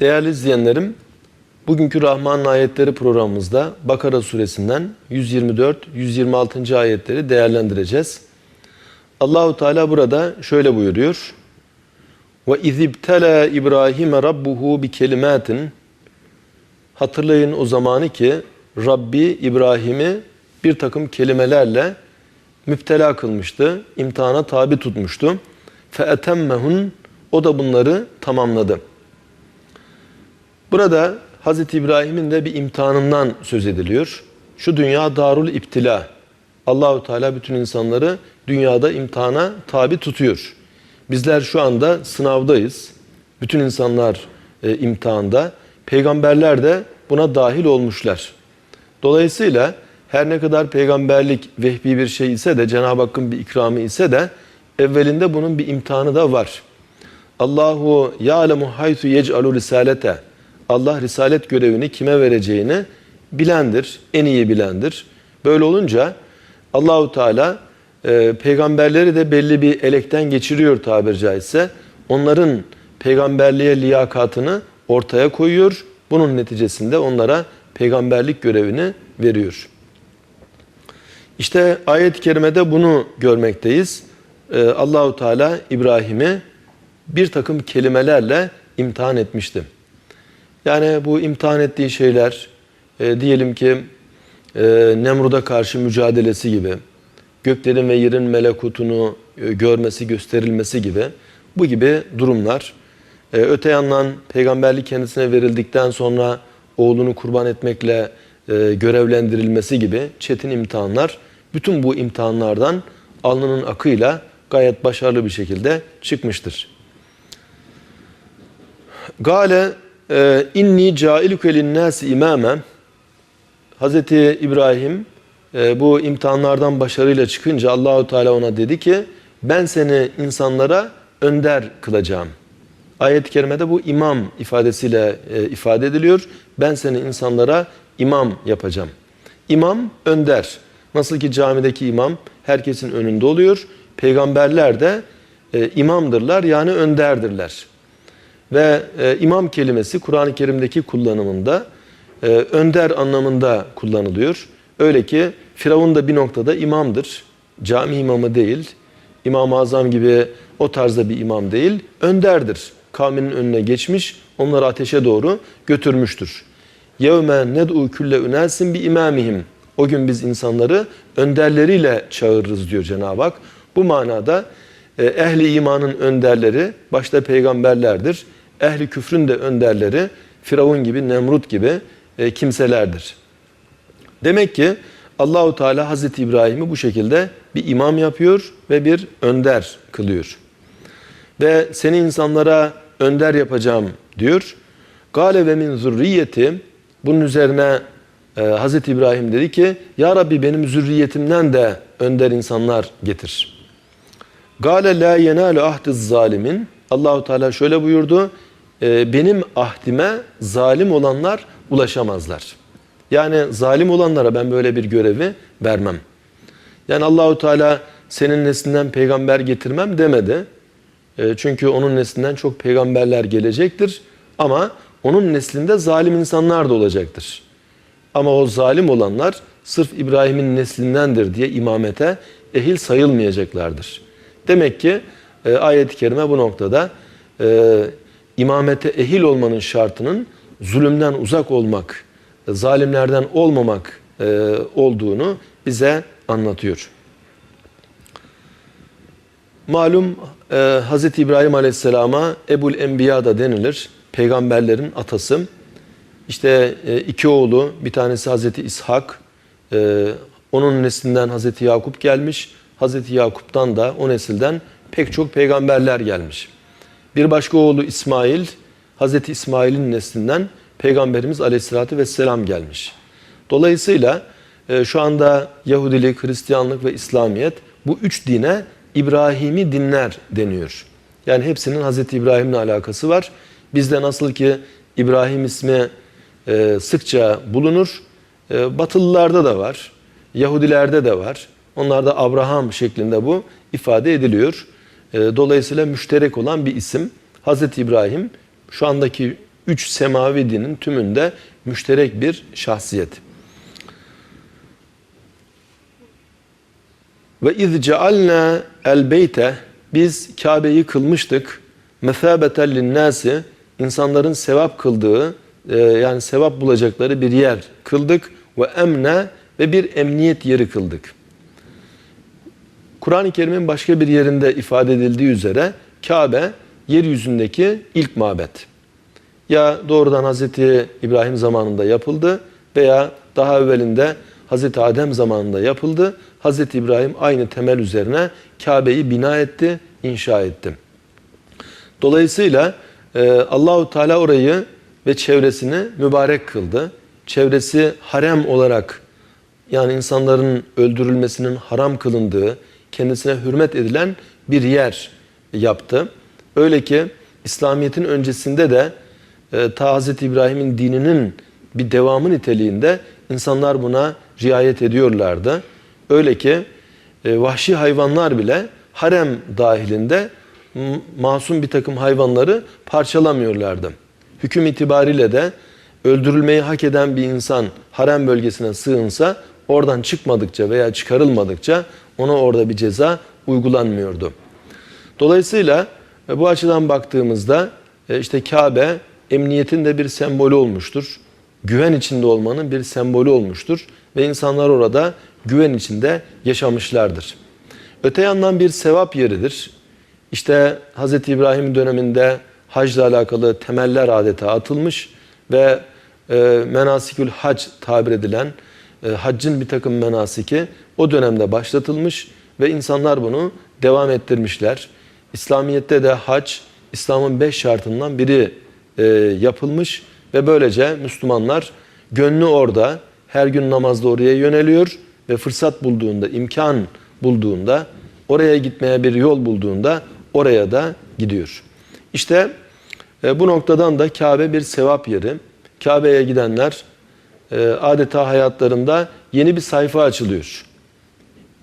Değerli izleyenlerim, bugünkü Rahman'ın ayetleri programımızda Bakara suresinden 124-126. ayetleri değerlendireceğiz. Allahu Teala burada şöyle buyuruyor. Ve izibtela İbrahim rabbuhu bi kelimatin Hatırlayın o zamanı ki Rabbi İbrahim'i bir takım kelimelerle müptela kılmıştı, imtihana tabi tutmuştu. Feetemmehun o da bunları tamamladı.'' Burada Hz. İbrahim'in de bir imtihanından söz ediliyor. Şu dünya darul iptila. Allahu Teala bütün insanları dünyada imtihana tabi tutuyor. Bizler şu anda sınavdayız. Bütün insanlar e, imtihanda. Peygamberler de buna dahil olmuşlar. Dolayısıyla her ne kadar peygamberlik vehbi bir şey ise de Cenab-ı Hakk'ın bir ikramı ise de evvelinde bunun bir imtihanı da var. Allahu ya'lemu haythu yec'alu risalete. Allah risalet görevini kime vereceğini bilendir, en iyi bilendir. Böyle olunca Allahu Teala e, peygamberleri de belli bir elekten geçiriyor tabiri caizse. Onların peygamberliğe liyakatını ortaya koyuyor. Bunun neticesinde onlara peygamberlik görevini veriyor. İşte ayet-i kerimede bunu görmekteyiz. Ee, Allahu Teala İbrahim'i bir takım kelimelerle imtihan etmişti. Yani bu imtihan ettiği şeyler e, diyelim ki e, Nemrud'a karşı mücadelesi gibi, göklerin ve yerin melekutunu e, görmesi, gösterilmesi gibi bu gibi durumlar. E, öte yandan peygamberlik kendisine verildikten sonra oğlunu kurban etmekle e, görevlendirilmesi gibi çetin imtihanlar bütün bu imtihanlardan alnının akıyla gayet başarılı bir şekilde çıkmıştır. Gale inni cailuke linnâsi imâmen Hazreti İbrahim e, bu imtihanlardan başarıyla çıkınca Allahu Teala ona dedi ki ben seni insanlara önder kılacağım. Ayet-i kerimede bu imam ifadesiyle e, ifade ediliyor. Ben seni insanlara imam yapacağım. İmam önder. Nasıl ki camideki imam herkesin önünde oluyor. Peygamberler de e, imamdırlar yani önderdirler. Ve e, imam kelimesi Kur'an-ı Kerim'deki kullanımında e, önder anlamında kullanılıyor. Öyle ki Firavun da bir noktada imamdır. Cami imamı değil, İmam-ı Azam gibi o tarzda bir imam değil, önderdir. Kavminin önüne geçmiş, onları ateşe doğru götürmüştür. يَوْمَا نَدْعُوا كُلَّ اُنَاسٍ بِاِمَامِهِمْ O gün biz insanları önderleriyle çağırırız diyor Cenab-ı Hak. Bu manada e, ehli imanın önderleri başta peygamberlerdir. Ehli küfrün de önderleri Firavun gibi, Nemrut gibi e, kimselerdir. Demek ki Allahu Teala Hazreti İbrahim'i bu şekilde bir imam yapıyor ve bir önder kılıyor. Ve seni insanlara önder yapacağım diyor. Gale ve min zürriyeti bunun üzerine e, Hazreti İbrahim dedi ki Ya Rabbi benim zürriyetimden de önder insanlar getir. Gale la yenalu ahdiz zalimin Allahu Teala şöyle buyurdu. E, benim ahdime zalim olanlar ulaşamazlar. Yani zalim olanlara ben böyle bir görevi vermem. Yani Allahu Teala senin neslinden peygamber getirmem demedi. E, çünkü onun neslinden çok peygamberler gelecektir. Ama onun neslinde zalim insanlar da olacaktır. Ama o zalim olanlar sırf İbrahim'in neslindendir diye imamete ehil sayılmayacaklardır. Demek ki e, ayet-i kerime bu noktada e, imamete ehil olmanın şartının zulümden uzak olmak, zalimlerden olmamak e, olduğunu bize anlatıyor. Malum e, Hz. İbrahim Aleyhisselam'a Ebul Enbiya da denilir. Peygamberlerin atası. İşte e, iki oğlu, bir tanesi Hz. İshak, e, onun neslinden Hz. Yakup gelmiş. Hz. Yakup'tan da o nesilden pek çok peygamberler gelmiş. Bir başka oğlu İsmail, Hz. İsmail'in neslinden Peygamberimiz Aleyhisselatü Vesselam gelmiş. Dolayısıyla e, şu anda Yahudilik, Hristiyanlık ve İslamiyet bu üç dine İbrahimi dinler deniyor. Yani hepsinin Hz. İbrahim'le alakası var. Bizde nasıl ki İbrahim ismi e, sıkça bulunur, e, Batılılarda da var, Yahudilerde de var. Onlarda Abraham şeklinde bu ifade ediliyor. E, dolayısıyla müşterek olan bir isim. Hz. İbrahim şu andaki üç semavi dinin tümünde müşterek bir şahsiyet. Ve iz cealna el beyte biz Kabe'yi kılmıştık. Mesabeten linnâsi insanların sevap kıldığı e, yani sevap bulacakları bir yer kıldık ve emne ve bir emniyet yeri kıldık. Kur'an-ı Kerim'in başka bir yerinde ifade edildiği üzere Kabe yeryüzündeki ilk mabet. Ya doğrudan Hazreti İbrahim zamanında yapıldı veya daha evvelinde Hazreti Adem zamanında yapıldı. Hazreti İbrahim aynı temel üzerine Kabe'yi bina etti, inşa etti. Dolayısıyla e, Allahu Teala orayı ve çevresini mübarek kıldı. Çevresi harem olarak yani insanların öldürülmesinin haram kılındığı, kendisine hürmet edilen bir yer yaptı. Öyle ki İslamiyet'in öncesinde de e, ta Hz. İbrahim'in dininin bir devamı niteliğinde insanlar buna riayet ediyorlardı. Öyle ki e, vahşi hayvanlar bile harem dahilinde masum bir takım hayvanları parçalamıyorlardı. Hüküm itibariyle de öldürülmeyi hak eden bir insan harem bölgesine sığınsa oradan çıkmadıkça veya çıkarılmadıkça ona orada bir ceza uygulanmıyordu. Dolayısıyla e, bu açıdan baktığımızda e, işte Kabe emniyetin de bir sembolü olmuştur. Güven içinde olmanın bir sembolü olmuştur ve insanlar orada güven içinde yaşamışlardır. Öte yandan bir sevap yeridir. İşte Hz. İbrahim döneminde hacla alakalı temeller adeta atılmış ve e, menasikül hac tabir edilen e, haccın bir takım menasiki o dönemde başlatılmış ve insanlar bunu devam ettirmişler. İslamiyet'te de hac İslam'ın beş şartından biri e, yapılmış ve böylece Müslümanlar gönlü orada her gün namazda oraya yöneliyor ve fırsat bulduğunda, imkan bulduğunda, oraya gitmeye bir yol bulduğunda oraya da gidiyor. İşte e, bu noktadan da Kabe bir sevap yeri. Kabe'ye gidenler e, adeta hayatlarında yeni bir sayfa açılıyor.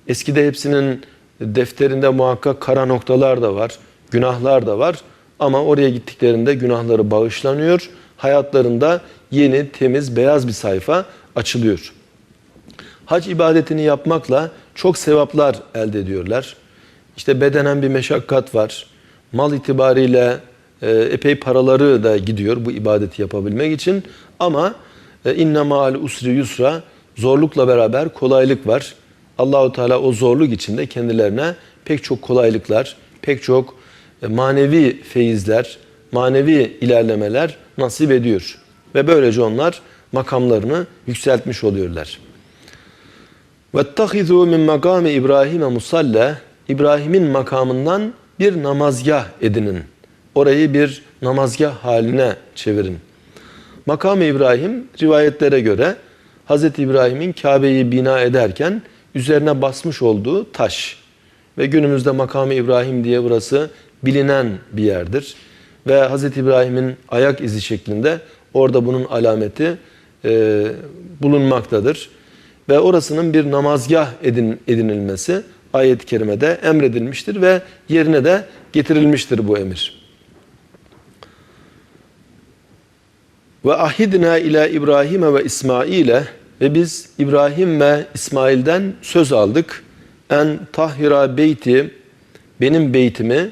Eskide hepsinin defterinde muhakkak kara noktalar da var, günahlar da var. Ama oraya gittiklerinde günahları bağışlanıyor. Hayatlarında yeni, temiz, beyaz bir sayfa açılıyor. Hac ibadetini yapmakla çok sevaplar elde ediyorlar. İşte bedenen bir meşakkat var. Mal itibariyle e, epey paraları da gidiyor bu ibadeti yapabilmek için. Ama inne maal usri yusra zorlukla beraber kolaylık var. Allahu Teala o zorluk içinde kendilerine pek çok kolaylıklar, pek çok e, manevi feyizler, manevi ilerlemeler nasip ediyor. Ve böylece onlar makamlarını yükseltmiş oluyorlar. وَاتَّخِذُوا مِنْ مَقَامِ İbrahim'e musalla İbrahim'in makamından bir namazgah edinin. Orayı bir namazgah haline çevirin. Makam-ı İbrahim rivayetlere göre Hz. İbrahim'in Kabe'yi bina ederken üzerine basmış olduğu taş. Ve günümüzde Makam-ı İbrahim diye burası bilinen bir yerdir. Ve Hz. İbrahim'in ayak izi şeklinde orada bunun alameti e, bulunmaktadır. Ve orasının bir namazgah edin, edinilmesi ayet-i kerimede emredilmiştir ve yerine de getirilmiştir bu emir. Ve ahidna ila İbrahim ve İsmail'e ve biz İbrahim ve İsmail'den söz aldık. En tahira beyti benim beytimi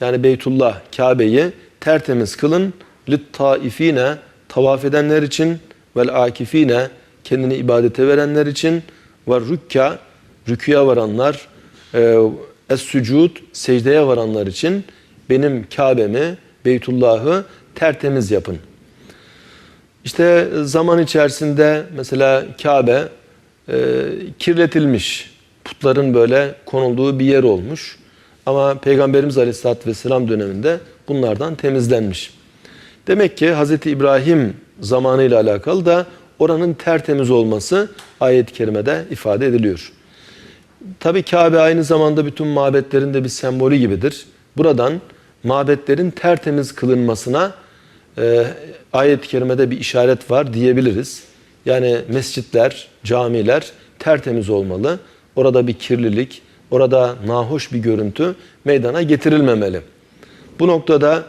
yani Beytullah Kabe'yi tertemiz kılın. Lit taifine tavaf edenler için vel akifine kendini ibadete verenler için ve rükka rüküye varanlar e, es sucud secdeye varanlar için benim Kabe'mi Beytullah'ı tertemiz yapın. İşte zaman içerisinde mesela Kabe e, kirletilmiş. Putların böyle konulduğu bir yer olmuş. Ama Peygamberimiz Aleyhisselatü Vesselam döneminde bunlardan temizlenmiş. Demek ki Hz. İbrahim zamanıyla alakalı da oranın tertemiz olması ayet-i kerimede ifade ediliyor. Tabi Kabe aynı zamanda bütün mabetlerin de bir sembolü gibidir. Buradan mabetlerin tertemiz kılınmasına e, ayet-i kerimede bir işaret var diyebiliriz. Yani mescitler, camiler tertemiz olmalı. Orada bir kirlilik, orada nahoş bir görüntü meydana getirilmemeli. Bu noktada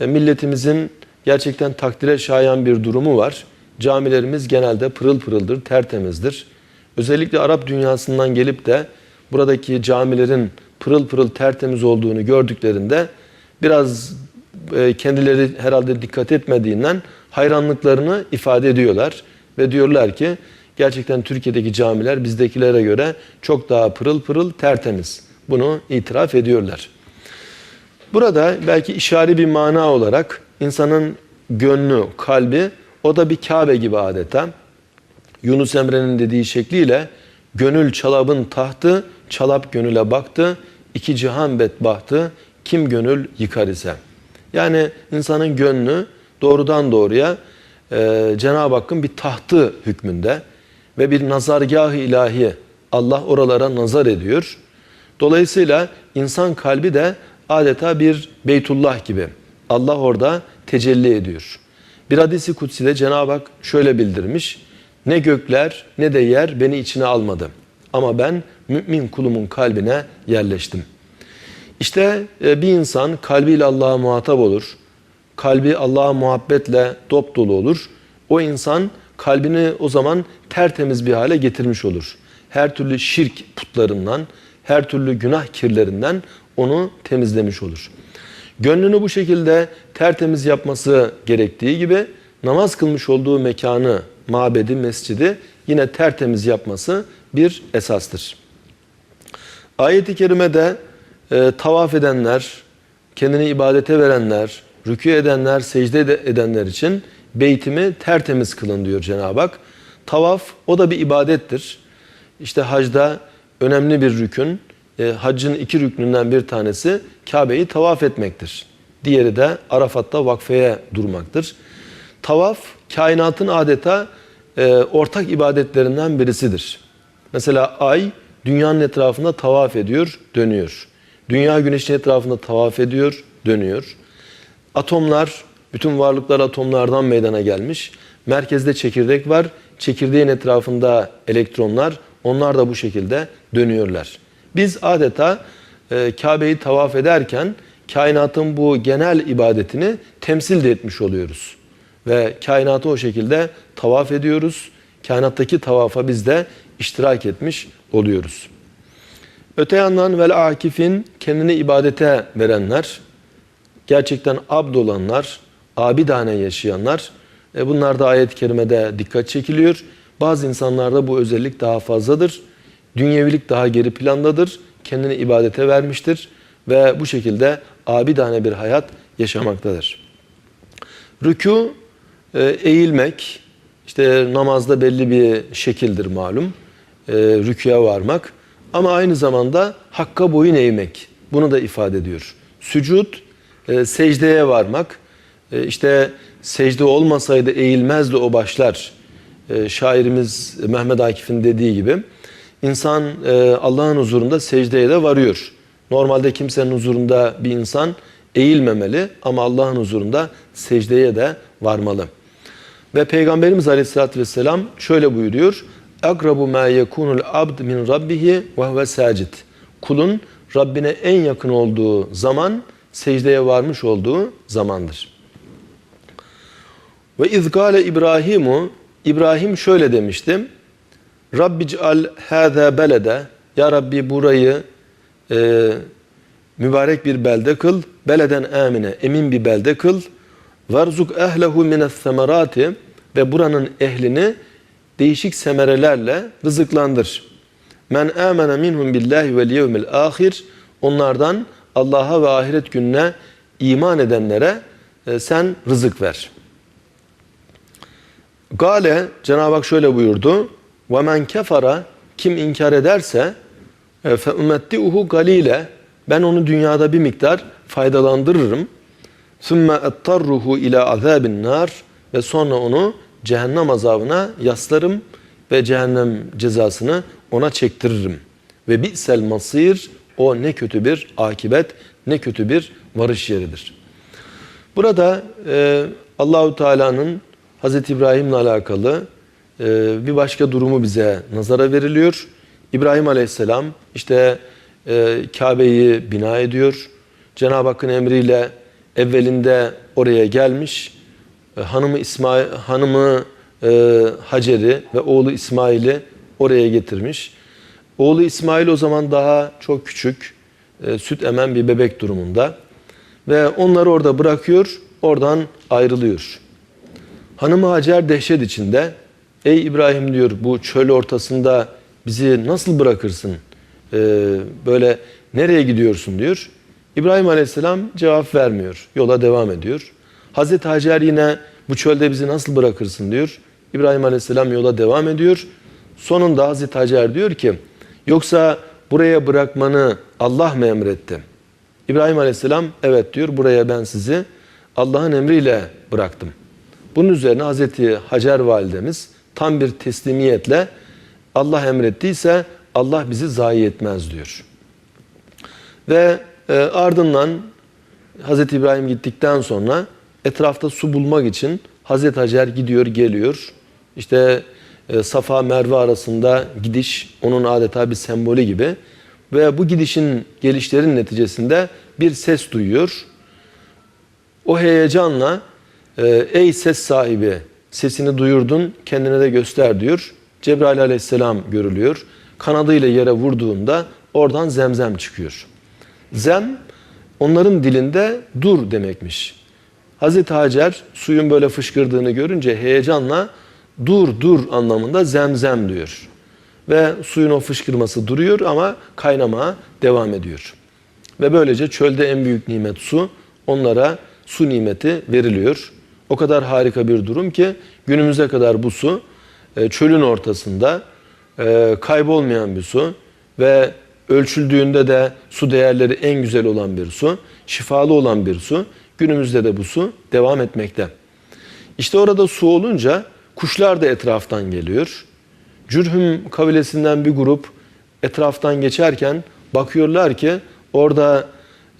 e, milletimizin gerçekten takdire şayan bir durumu var. Camilerimiz genelde pırıl pırıldır, tertemizdir. Özellikle Arap dünyasından gelip de buradaki camilerin pırıl pırıl tertemiz olduğunu gördüklerinde biraz e, kendileri herhalde dikkat etmediğinden hayranlıklarını ifade ediyorlar. Ve diyorlar ki gerçekten Türkiye'deki camiler bizdekilere göre çok daha pırıl pırıl tertemiz. Bunu itiraf ediyorlar. Burada belki işari bir mana olarak insanın gönlü, kalbi o da bir Kabe gibi adeta. Yunus Emre'nin dediği şekliyle gönül çalabın tahtı, çalap gönüle baktı, iki cihan bedbahtı, kim gönül yıkar ise. Yani insanın gönlü doğrudan doğruya e, Cenab-ı Hakk'ın bir tahtı hükmünde ve bir nazargah-ı ilahi Allah oralara nazar ediyor. Dolayısıyla insan kalbi de adeta bir Beytullah gibi. Allah orada tecelli ediyor. Bir hadisi kutside Cenab-ı Hak şöyle bildirmiş. Ne gökler ne de yer beni içine almadı. Ama ben mümin kulumun kalbine yerleştim. İşte e, bir insan kalbiyle Allah'a muhatap olur. Kalbi Allah'a muhabbetle dop dolu olur. O insan kalbini o zaman tertemiz bir hale getirmiş olur. Her türlü şirk putlarından, her türlü günah kirlerinden onu temizlemiş olur. Gönlünü bu şekilde tertemiz yapması gerektiği gibi namaz kılmış olduğu mekanı, mabedi, mescidi yine tertemiz yapması bir esastır. Ayet-i kerimede e, tavaf edenler, kendini ibadete verenler, rükû edenler, secde edenler için beytimi tertemiz kılın diyor Cenab-ı Hak. Tavaf o da bir ibadettir. İşte hacda önemli bir rükün, e, haccın iki rüknünden bir tanesi Kabe'yi tavaf etmektir. Diğeri de Arafat'ta vakfeye durmaktır. Tavaf kainatın adeta e, ortak ibadetlerinden birisidir. Mesela ay dünyanın etrafında tavaf ediyor, dönüyor. Dünya güneşin etrafında tavaf ediyor, dönüyor. Atomlar, bütün varlıklar atomlardan meydana gelmiş. Merkezde çekirdek var. Çekirdeğin etrafında elektronlar. Onlar da bu şekilde dönüyorlar. Biz adeta e, Kabe'yi tavaf ederken kainatın bu genel ibadetini temsil de etmiş oluyoruz. Ve kainatı o şekilde tavaf ediyoruz. Kainattaki tavafa biz de iştirak etmiş oluyoruz. Öte yandan vel akifin kendini ibadete verenler, gerçekten abd olanlar, abidane yaşayanlar, e bunlar da ayet-i kerimede dikkat çekiliyor. Bazı insanlarda bu özellik daha fazladır. Dünyevilik daha geri plandadır. Kendini ibadete vermiştir ve bu şekilde abidane bir hayat yaşamaktadır. Rükû e, eğilmek, işte namazda belli bir şekildir malum. E, rüküye varmak. Ama aynı zamanda hakka boyun eğmek. Bunu da ifade ediyor. Sücud, e, secdeye varmak. E, işte secde olmasaydı eğilmezdi o başlar. E, şairimiz Mehmet Akif'in dediği gibi. İnsan e, Allah'ın huzurunda secdeye de varıyor. Normalde kimsenin huzurunda bir insan eğilmemeli ama Allah'ın huzurunda secdeye de varmalı. Ve Peygamberimiz Aleyhisselatü Vesselam şöyle buyuruyor. Akrabu ma yekunul abd min rabbihi ve huve sacid. Kulun Rabbine en yakın olduğu zaman secdeye varmış olduğu zamandır. Ve izgale İbrahimu İbrahim şöyle demişti. Rabbic'al hâzâ belede Ya Rabbi burayı e, mübarek bir belde kıl. Beleden amine emin bir belde kıl. Verzuk ehlehu mines semerati ve buranın ehlini değişik semerelerle rızıklandır. Men amene minhum billahi vel yevmil ahir onlardan Allah'a ve ahiret gününe iman edenlere e, sen rızık ver. Gale Cenab-ı Hak şöyle buyurdu. Ve men kefara kim inkar ederse e, fe umetti'uhu galile ben onu dünyada bir miktar faydalandırırım. Sümme ettarruhu ila azabin nar ve sonra onu cehennem azabına yaslarım ve cehennem cezasını ona çektiririm. Ve bi'sel masir o ne kötü bir akibet, ne kötü bir varış yeridir. Burada e, Allahu Teala'nın Hazreti İbrahim'le alakalı e, bir başka durumu bize nazara veriliyor. İbrahim Aleyhisselam işte e, Kabe'yi bina ediyor. Cenab-ı Hakk'ın emriyle evvelinde oraya gelmiş. E, hanımı İsmail hanımı e, Hacer'i ve oğlu İsmail'i oraya getirmiş. Oğlu İsmail o zaman daha çok küçük, e, süt emen bir bebek durumunda ve onları orada bırakıyor, oradan ayrılıyor. Hanımı Hacer dehşet içinde, ey İbrahim diyor bu çöl ortasında bizi nasıl bırakırsın, Ee, böyle nereye gidiyorsun diyor. İbrahim Aleyhisselam cevap vermiyor, yola devam ediyor. Hazreti Hacer yine bu çölde bizi nasıl bırakırsın diyor. İbrahim Aleyhisselam yola devam ediyor. Sonunda Hazreti Hacer diyor ki, yoksa buraya bırakmanı Allah mı emretti? İbrahim Aleyhisselam evet diyor buraya ben sizi Allah'ın emriyle bıraktım. Bunun üzerine Hazreti Hacer validemiz tam bir teslimiyetle Allah emrettiyse Allah bizi zayi etmez diyor. Ve e, ardından Hazreti İbrahim gittikten sonra etrafta su bulmak için Hazreti Hacer gidiyor geliyor. İşte e, Safa Merve arasında gidiş onun adeta bir sembolü gibi. Ve bu gidişin gelişlerin neticesinde bir ses duyuyor. O heyecanla e, ey ses sahibi sesini duyurdun kendine de göster diyor. Cebrail aleyhisselam görülüyor. Kanadıyla yere vurduğunda oradan zemzem çıkıyor. Zem onların dilinde dur demekmiş. Hazreti Hacer suyun böyle fışkırdığını görünce heyecanla dur dur anlamında zemzem diyor. Ve suyun o fışkırması duruyor ama kaynamaya devam ediyor. Ve böylece çölde en büyük nimet su onlara su nimeti veriliyor. O kadar harika bir durum ki günümüze kadar bu su e, çölün ortasında e, kaybolmayan bir su ve ölçüldüğünde de su değerleri en güzel olan bir su, şifalı olan bir su. Günümüzde de bu su devam etmekte. İşte orada su olunca kuşlar da etraftan geliyor. Cürhüm kabilesinden bir grup etraftan geçerken bakıyorlar ki orada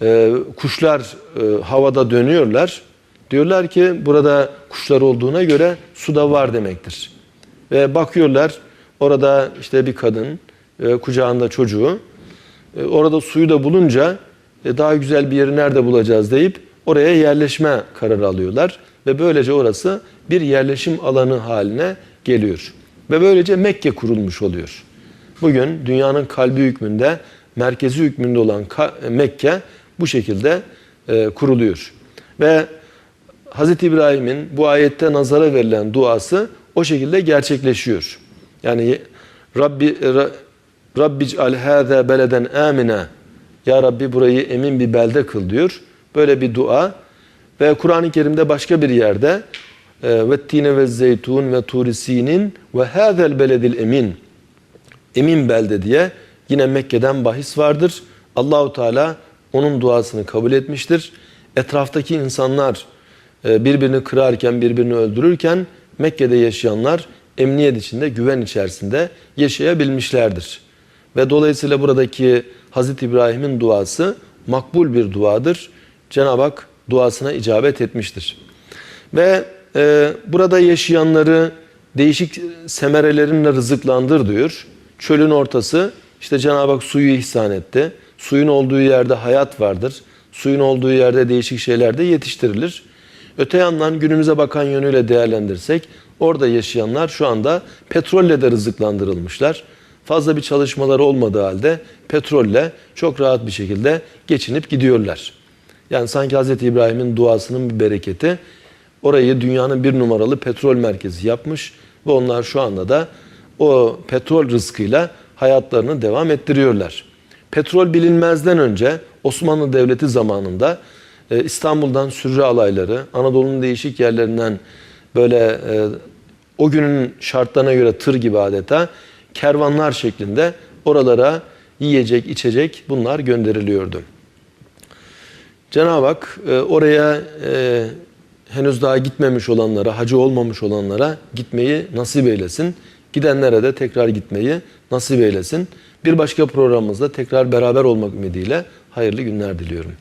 e, kuşlar e, havada dönüyorlar. Diyorlar ki burada kuşlar olduğuna göre su da var demektir. Ve bakıyorlar orada işte bir kadın e, kucağında çocuğu. E, orada suyu da bulunca e, daha güzel bir yeri nerede bulacağız deyip oraya yerleşme kararı alıyorlar. Ve böylece orası bir yerleşim alanı haline geliyor. Ve böylece Mekke kurulmuş oluyor. Bugün dünyanın kalbi hükmünde, merkezi hükmünde olan Mekke bu şekilde e, kuruluyor. Ve Hz. İbrahim'in bu ayette nazara verilen duası o şekilde gerçekleşiyor. Yani Rabbi Rabbi al hâzâ beleden amina Ya Rabbi burayı emin bir belde kıl diyor. Böyle bir dua ve Kur'an-ı Kerim'de başka bir yerde e, ve tine ve zeytun ve turisinin ve hâzel beledil emin emin belde diye yine Mekke'den bahis vardır. Allahu Teala onun duasını kabul etmiştir. Etraftaki insanlar e, birbirini kırarken, birbirini öldürürken Mekke'de yaşayanlar emniyet içinde, güven içerisinde yaşayabilmişlerdir. Ve dolayısıyla buradaki Hazreti İbrahim'in duası makbul bir duadır. Cenab-ı Hak duasına icabet etmiştir. Ve e, burada yaşayanları değişik semerelerinle rızıklandır diyor. Çölün ortası işte Cenab-ı Hak suyu ihsan etti. Suyun olduğu yerde hayat vardır. Suyun olduğu yerde değişik şeyler de yetiştirilir. Öte yandan günümüze bakan yönüyle değerlendirsek orada yaşayanlar şu anda petrolle de rızıklandırılmışlar. Fazla bir çalışmaları olmadığı halde petrolle çok rahat bir şekilde geçinip gidiyorlar. Yani sanki Hz. İbrahim'in duasının bir bereketi orayı dünyanın bir numaralı petrol merkezi yapmış ve onlar şu anda da o petrol rızkıyla hayatlarını devam ettiriyorlar. Petrol bilinmezden önce Osmanlı Devleti zamanında e, İstanbul'dan sürü alayları, Anadolu'nun değişik yerlerinden böyle e, o günün şartlarına göre tır gibi adeta kervanlar şeklinde oralara yiyecek, içecek bunlar gönderiliyordu. Cenab-ı Hak e, oraya henüz daha gitmemiş olanlara, hacı olmamış olanlara gitmeyi nasip eylesin. Gidenlere de tekrar gitmeyi nasip eylesin. Bir başka programımızda tekrar beraber olmak ümidiyle hayırlı günler diliyorum.